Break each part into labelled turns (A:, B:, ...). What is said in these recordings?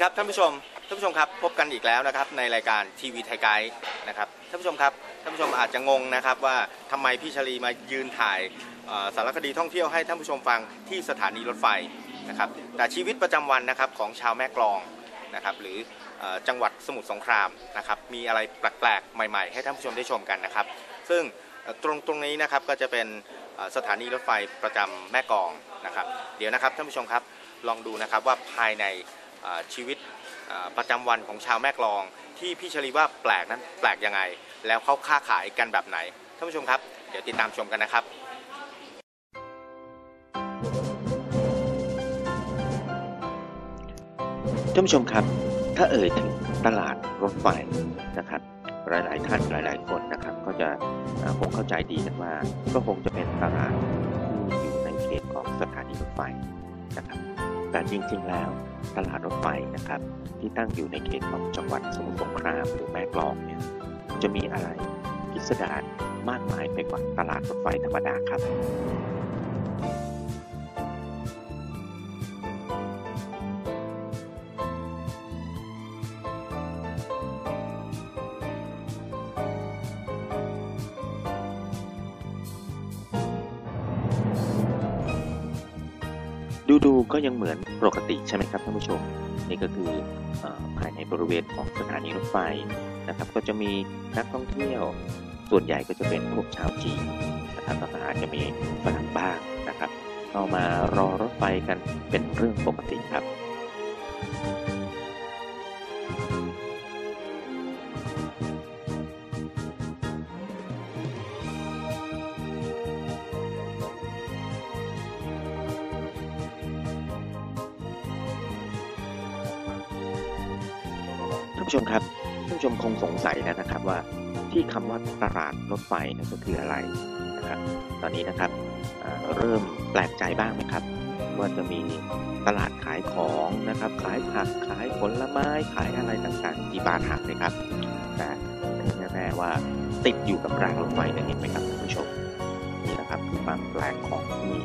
A: ครับท่านผู้ชมท่านผู้ชมครับพบกันอีกแล้วนะครับในรายการทีวีไทยไกด์นะครับท่านผู้ชมครับท่านผู้ชมอาจจะงงนะครับว่าทำไมพี่ชลีมายืนถ่ายสารคดีท่องเที่ยวให้ท่านผู้ชมฟังที่สถานีรถไฟนะครับแต่ชีวิตประจำวันนะครับของชาวแม่กลองนะครับหรือจังหวัดสมุทรสงครามนะครับมีอะไรแปลกๆใหม่ๆ ให้ท่านผู้ชมได้ชมกันนะครับ ซึ่งตรงตรงนี้นะครับก็จะเป็นสถานีรถไฟประจำแม่กลองนะครับ เดี๋ยวนะครับท่านผู้ชมครับลองดูนะครับว่าภายใน ชีวิตประจำวันของชาวแม่กลอง ที่พี่ชลีว่าแปลกนั้นแปลกยังไง แล้วเขาค้าขายกันแบบไหนท่านผู้ชมครับ เดี๋ยวติดตามชมกันนะครับ
B: ท่านผู้ชมครับ ถ้าเอ่ยถึงตลาดรถไฟนะครับ หลาย ๆ ท่านหลาย ๆ คนนะครับ ก็จะคงเข้าใจดีกันว่า ก็คงจะเป็นตลาดที่อยู่ในเขตของสถานีรถไฟนะครับ แต่จริง ๆ แล้วตลาดรถไฟนะครับ ที่ตั้งอยู่ในเขตของจังหวัดสมุทรสงครามหรือแม่กลองเนี่ยจะมีอะไรพิสดารมากมายไปกว่าตลาดรถไฟธรรมดาครับ ดูดูๆก็ยังเหมือนปกติใช่ไหมครับท่านผู้ชม นี่ก็คือออภายในบริเวณของสถานีรถไฟนะครับ ก็จะมีนักท่องเที่ยว ส่วนใหญ่ก็จะเป็นพวกชาวจีนนะครับแล้วก็อาจจะมีฝรั่งบ้างนะครับเข้ามารอรถไฟกันเป็นเรื่องปกติครับ ผู้ชมครับท่านผู้ชมคงสงสัยแล้วนะครับว่าที่คำว่าตลาดรถไฟนั่นก็คืออะไรนะครับ ตอนนี้นะครับเริ่มแปลกใจบ้างไหมครับ ว่าจะมีตลาดขายของนะครับ ขายผักขายผลไม้ขายอะไรต่างๆที่บาร์หักเลยครับแต่แน่ๆว่าติดอยู่กับรางรถไฟนั่นเองไหมครับท่านผู้ชมนี่แหละครับคือความแปลกของที่นี่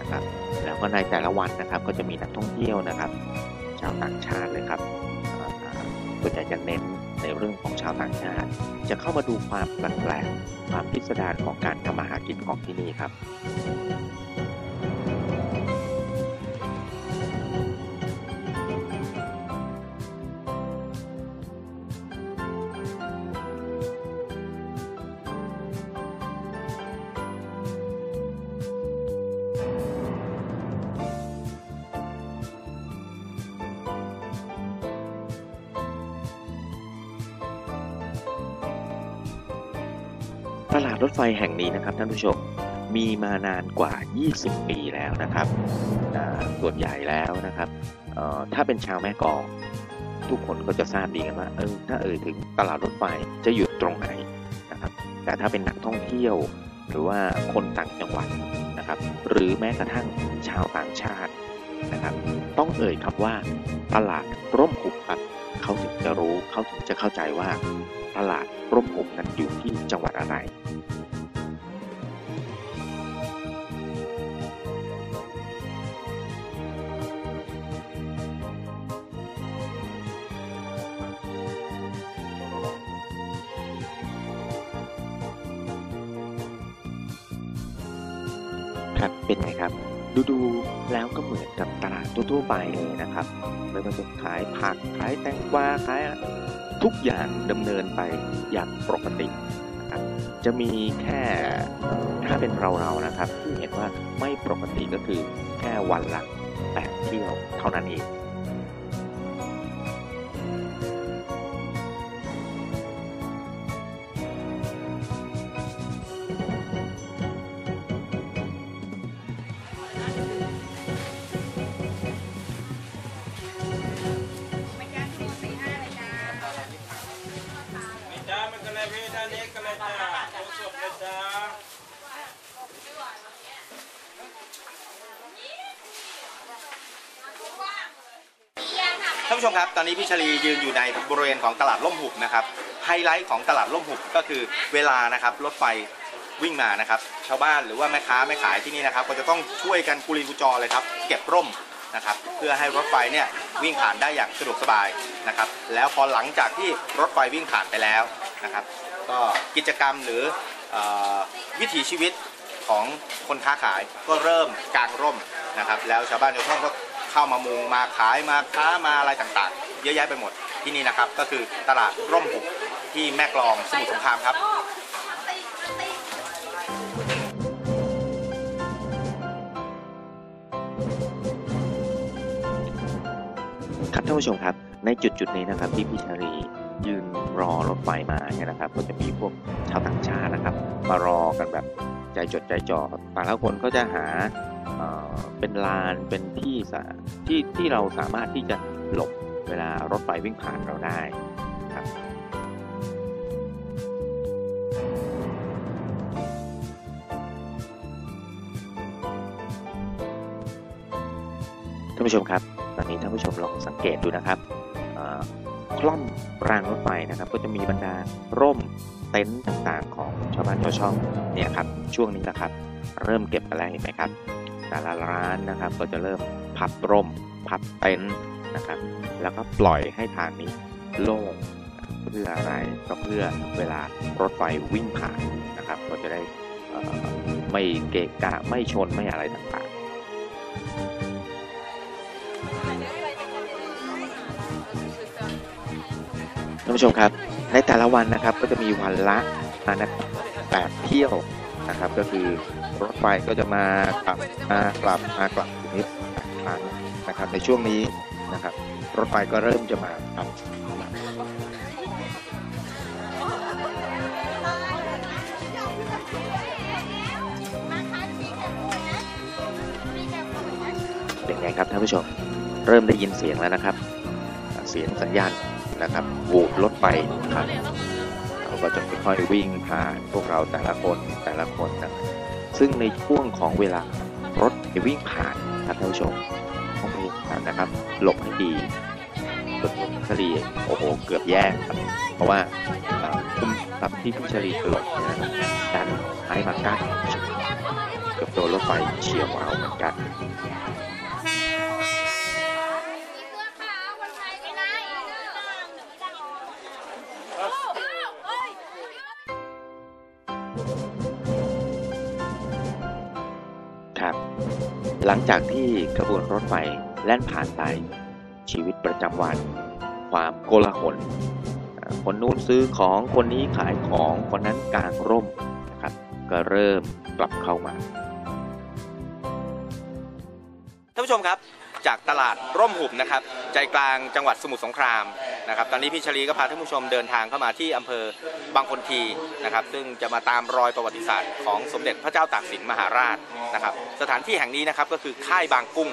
B: นะครับแล้วก็ในแต่ละวันนะครับก็จะมีนักท่องเที่ยวนะครับ ชาวต่างชาติเลยครับ ส่วนใหญ่จะเน้นในเรื่องของชาวต่างชาติ จะเข้ามาดูความแปลกๆความพิสดารของการทำมาหากินของที่นี่ครับ ตลาดรถไฟแห่งนี้นะครับท่านผู้ชมมีมานานกว่า 20 ปีแล้วนะครับ ส่วนใหญ่แล้วนะครับ ถ้าเป็นชาวแม่กองทุกคนก็จะทราบดีกันว่าเออถ้าเอ่ยถึงตลาดรถไฟจะอยู่ตรงไหนนะครับ แต่ถ้าเป็นนักท่องเที่ยวหรือว่าคนต่างจังหวัดนะครับ หรือแม้กระทั่งชาวต่างชาตินะครับ ต้องเอ่ยคำว่าตลาดร่มหุบครับเขาถึงจะรู้เขาถึงจะเข้าใจว่าตลาดร่มหุบนั้นอยู่ที่จังหวัดอะไร ดูๆแล้วก็เหมือนกับตลาดทั่วๆไปเลยนะครับไม่ว่าจะขายผักขายแตงกวาขายทุกอย่างดำเนินไปอย่างปกตินะครับจะมีแค่ถ้าเป็นเราๆนะครับที่เห็นว่าไม่ปกติก็คือแค่วันละแปดเที่ยวเท่านั้นเอง
A: ผู้ชมครับ ตอนนี้พี่ชลียืนอยู่ในบริเวณของตลาดล่มหุบนะครับ ไฮไลท์ของตลาดล่มหุบก็คือเวลานะครับรถไฟวิ่งมานะครับ ชาวบ้านหรือว่าแม่ค้าแม่ขายที่นี่นะครับ ก็จะต้องช่วยกันกุลีกุจอเลยครับ เก็บร่มนะครับ เพื่อให้รถไฟเนี่ยวิ่งผ่านได้อย่างสะดวกสบายนะครับ แล้วพอหลังจากที่รถไฟวิ่งผ่านไปแล้วนะครับ ก็กิจกรรมหรืออวิถีชีวิตของคนค้าขายก็เริ่มกางร่มนะครับ แล้วชาวบ้านชาวช่องก็ เข้ามามุงมาขายมาค้ามาอะไรต่างๆ เยอะแยะไปหมดที่นี่นะครับ ก็คือตลาดร่มหุบที่แม่กลองสมุทรสงครามครับ
B: ครับท่านผู้ชมครับ ในจุดจุดๆนี้นะครับที่พี่ชาลียืนรอรถไฟมาเนี่ยนะครับ ก็จะมีพวกชาวต่างชาตินะครับ มารอกันแบบใจจดใจจ่อแต่ละคนก็จะหา เป็นลานเป็นที่ที่ที่เราสามารถที่จะหลบเวลารถไฟวิ่งผ่านเราได้ครับท่านผู้ชมครับ ตอนนี้ท่านผู้ชมลองสังเกตดูนะครับคล่อมรางรถไฟนะครับ ก็จะมีบรรดาร่มเต็นท์ต่างๆ ของชาวบ้านชาวช่องเนี่ยครับช่วงนี้นะครับ เริ่มเก็บกันแล้วเห็นไหมครับ แต่ละร้านนะครับ ก็จะเริ่มพับร่ม พับเต็นท์นะครับ แล้วก็ปล่อยให้ทางนี้โล่งเพื่ออะไรก็เพื่อเวลารถไฟวิ่งผ่านนะครับ ก็จะได้ไม่เกะกะไม่ชนไม่อะไรต่างๆท่านผู้ชมครับ ในแต่ละวันนะครับก็จะมีวันละนะครับแปดเที่ยวนะครับก็คือ รถไฟก็จะมากลับมากลับมากลับอยู่นี้แปดครั้งนะครับในช่วงนี้นะครับ รถไฟก็เริ่มจะมาครับเป็นไงครับท่านผู้ชมเริ่มได้ยินเสียงแล้วนะครับ เสียงสัญญาณนะครับโหวดรถไฟครับเราก็จะค่อยๆวิ่งผ่านพวกเราแต่ละคนแต่ละคนนะครับ ซึ่งในช่วงของเวลารถวิ่งผ่านครับท่านผู้ชมต้องพยายามนะครับ หลบให้ดีรถชลีโอ้โห เกือบแย่ครับเพราะว่าเอ่อคุมตับที่พี่ชลีหลบนะครับดันให้มากั้นเกือบโดนรถไฟเฉียวเอาเหมือนกัน ลังจากที่ขบวนรถไฟแล่นผ่านไปชีวิตประจำวัน ความโกลาหลคนนู้นซื้อของคนนี้ขายของคนนั้นกางร่มนะครับก็เริ่มกลับเข้ามา
A: ท่านผู้ชมครับจากตลาดร่มหุบนะครับ ใจกลางจังหวัดสมุทรสงคราม นะครับตอนนี้พี่ชลีก็พาท่านผู้ชมเดินทางเข้ามาที่อำเภอบางคนทีนะครับซึ่งจะมาตามรอยประวัติศาสตร์ของสมเด็จพระเจ้าตากสินมหาราชนะครับสถานที่แห่งนี้นะครับก็คือค่ายบางกุ้ง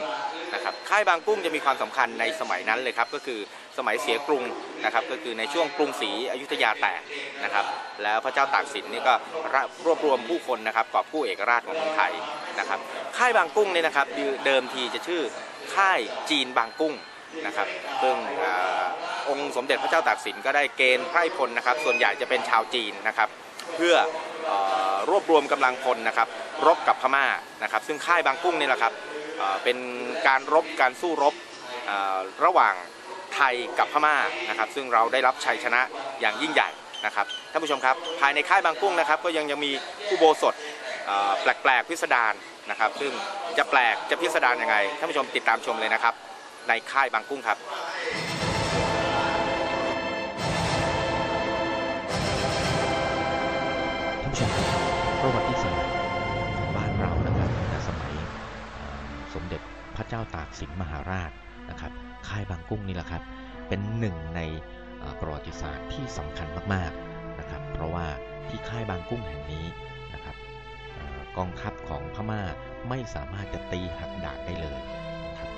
A: นะครับค่ายบางกุ้งจะมีความสำคัญในสมัยนั้นเลยครับก็คือสมัยเสียกรุงนะครับก็คือในช่วงกรุงศรีอยุธยาแตกนะครับแล้วพระเจ้าตากสินนี่ก็รวบรวมผู้คนนะครับกอบกู้เอกราชของเมืองไทยนะครับค่ายบางกุ้งเนี่ยนะครับเดิมทีจะชื่อค่ายจีนบางกุ้งนะครับซึ่ง องค์สมเด็จพระเจ้าตากสินก็ได้เกณฑ์ไพร่พลนะครับ ส่วนใหญ่จะเป็นชาวจีนนะครับ เพื่อออรวบรวมกำลังพลนะครับ รบกับพม่านะครับ ซึ่งค่ายบางกุ้งนี่แหละครับเเป็นการรบการสู้รบระหว่างไทยกับพม่านะครับ ซึ่งเราได้รับชัยชนะอย่างยิ่งใหญ่นะครับท่านผู้ชมครับภายในค่ายบางกุ้งนะครับ ก็ยังยังมีอุโบสถแปลกๆพิสดารนะครับ ซึ่งจะแปลกจะพิสดารยังไงท่านผู้ชมติดตามชมเลยนะครับ ในค่ายบางกุ้งครับ
B: จ้าตากสินมหาราชนะครับค่ายบางกุ้งนี่แหละครับ เป็นหนึ่งในประวัติศาสตร์ที่สำคัญมากๆนะครับ เพราะว่าที่ค่ายบางกุ้งแห่งนี้นะครับอกองทัพของพม่าไม่สามารถจะตีหักดาบได้เลยนะครับ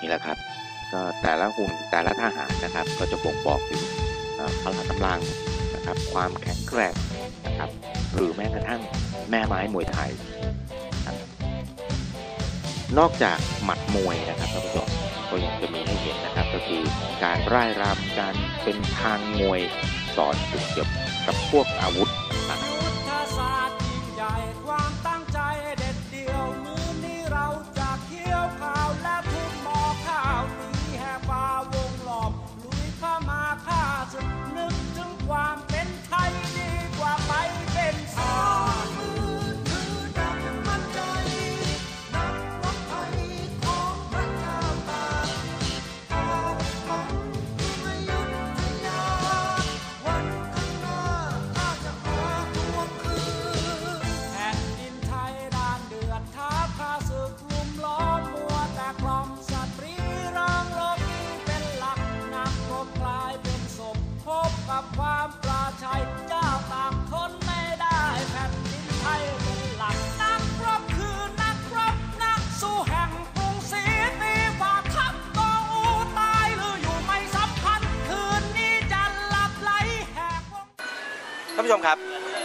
B: นี่แหละครับก็แต่ละหุ่นแต่ละทหารนะครับ ก็จะบ่งบอกถึงพละกำลังนะครับ ความแข็งแกร่งนะครับหรือแม้กระทั่งแม่ไม้มวยไทย นอกจากหมัดมวยนะครับท่านผู้ชมก็ยังจะมีให้เห็นนะครับก็คือการร่ายรำการเป็นทางมวยสอนเกี่ยวกับพวกอาวุธ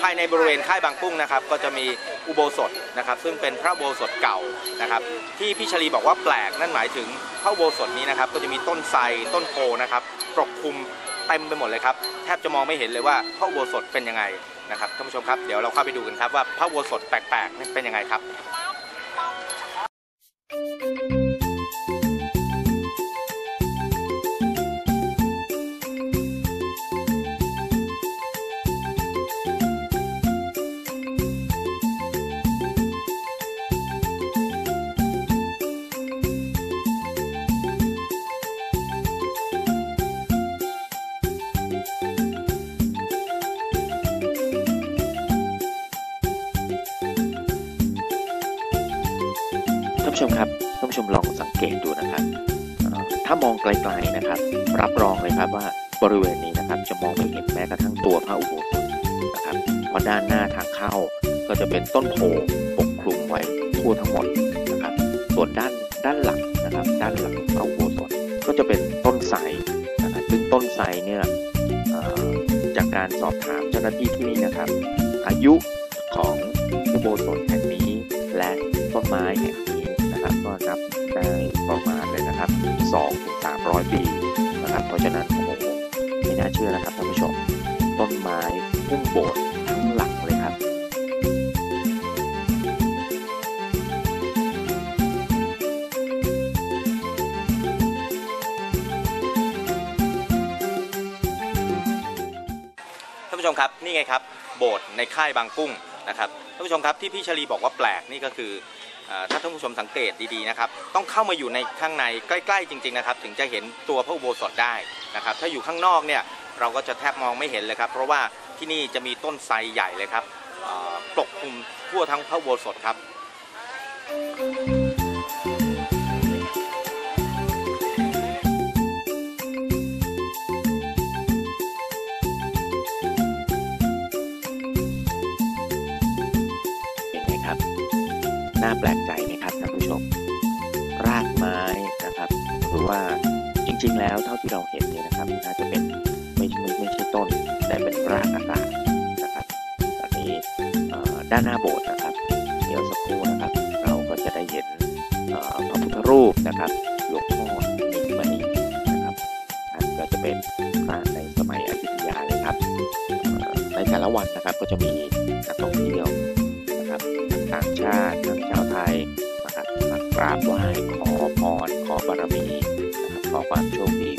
B: า
C: ยใน
A: บริเวณค่ายบางกุ้งนะครับก็จะมีอุโบสถนะครับซึ่งเป็นพระอุโบสถเก่านะครับที่พี่ชลีบอกว่าแปลกนั่นหมายถึงพระอุโบสถนี้นะครับก็จะมีต้นไทรต้นโพนะครับปกคลุมเต็มไปหมดเลยครับแทบจะมองไม่เห็นเลยว่าพระอุโบสถเป็นยังไงนะครับท่านผู้ชมครับเดี๋ยวเราเข้าไปดูกันครับว่าพระอุโบสถแปลกๆนี่เป็นยังไงครับ
B: ผู้ชมครับท่านผู้ชมลองสังเกตดูนะครับ ถ้ามองไกลๆนะครับ รับรองเลยครับว่าบริเวณนี้นะครับ จะมองไม่เห็นแม้กระทั่งตัวพระอุโบสถนะครับเพราะด้านหน้าทางเข้าก็จะเป็นต้นโพปกคลุมไว้ทั่วทั้งหมดนะครับ ส่วนด้านด้านหลังนะครับ ด้านหลังพระอุโบสถก็จะเป็นต้นไทรนะครับซึ่งต้นไทรเนี่ยจากการสอบถามเจ้าหน้าที่ที่นี่นะครับ อายุของอุโบสถแห่งนี้และต้นไม้แห่งนี้ ได้ประมาณเลยนะครับ2ถึง300 ปีนะครับ เพราะฉะนั้นโอ้โหไม่น่าเชื่อนะครับท่านผู้ชม ต้นไม้พุ่มโบสถ์ทั้งหลังเลยครับ
A: ท่านผู้ชมครับนี่ไงครับ โบสถ์ในค่ายบางกุ้งนะครับท่านผู้ชมครับที่พี่ชลีบอกว่าแปลกนี่ก็คือ ถ้าท่านผู้ชมสังเกตดีๆนะครับต้องเข้ามาอยู่ในข้างในใกล้ๆจริงๆนะครับถึงจะเห็นตัวพระอุโบสถได้นะครับถ้าอยู่ข้างนอกเนี่ยเราก็จะแทบมองไม่เห็นเลยครับเพราะว่าที่นี่จะมีต้นไทรใหญ่เลยครับปกคลุมทั่วทั้งพระอุโบสถครับ
B: เป็ น่าแปลกใจไหมครับท่านผู้ชม รากไม้นะครับหรือว่าจริงๆ แล้วเท่าที่เราเห็นเนี่ยนะครับน่าจะเป็นไม่ไม่ไม่ใช่ต้นแต่เป็นรากอากาศนะครับตอนนี้ด้านหน้าโบสถ์นะครับเดี๋ยวสักครู่นะครับ เราก็จะได้เห็นพระพุทธรูปนะครับหลวงพ่อนิมณีนะครับท่านก็จะเป็นพระในสมัยอยุธยาเลยครับในแต่ละวันนะครับก็จะมีนักท่องเที่ยวางชาติทั้งชาวไทยนะครับมากราบไหว้ขอพรขอบารมีนะครับขอความโชคดี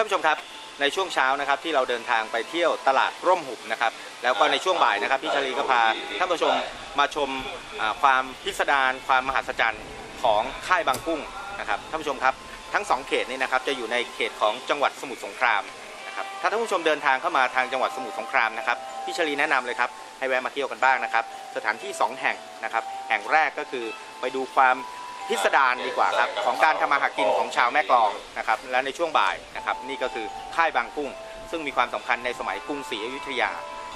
B: า
A: นผู้ชมครับในช่วงเช้านะครับที่เราเดินทางไปเที่ยวตลาดร่มหุบนะครับแล้วก็ในช่วงบ่ายนะครับพี่ชลีก็พาท่านผู้ชมมาชมอ่าความพิสดารความมหัศจรรย์ของค่ายบางกุ้งนะครับท่านผู้ชมครับทั้งสองเขตนี้นะครับจะอยู่ในเขตของจังหวัดสมุทรสงครามนะครับถ้าท่านผู้ชมเดินทางเข้ามาทางจังหวัดสมุทรสงครามนะครับพี่ชลีแนะนำเลยครับให้แวะมาเที่ยวกันบ้างนะครับสถานที่สองแห่งนะครับแห่งแรกก็คือไปดูความ พิสดารดีกว่าครับของการทำมาหากินของชาวแม่กลองนะครับและในช่วงบ่ายนะครับนี่ก็คือค่ายบางกุ้ง ซึ่งมีความสำคัญในสมัยกรุงศรีอยุธยา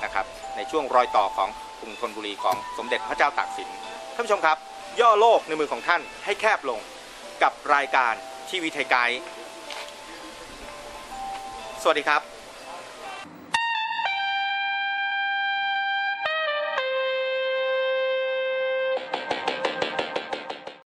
A: นะครับในช่วงรอยต่อของกรุงธนบุรีของสมเด็จพระเจ้าตากสินท่านผู้ชมครับ ย่อโลกในมือของท่านให้แคบลงกับรายการทีวีไทยไกด์สวัสดีครับ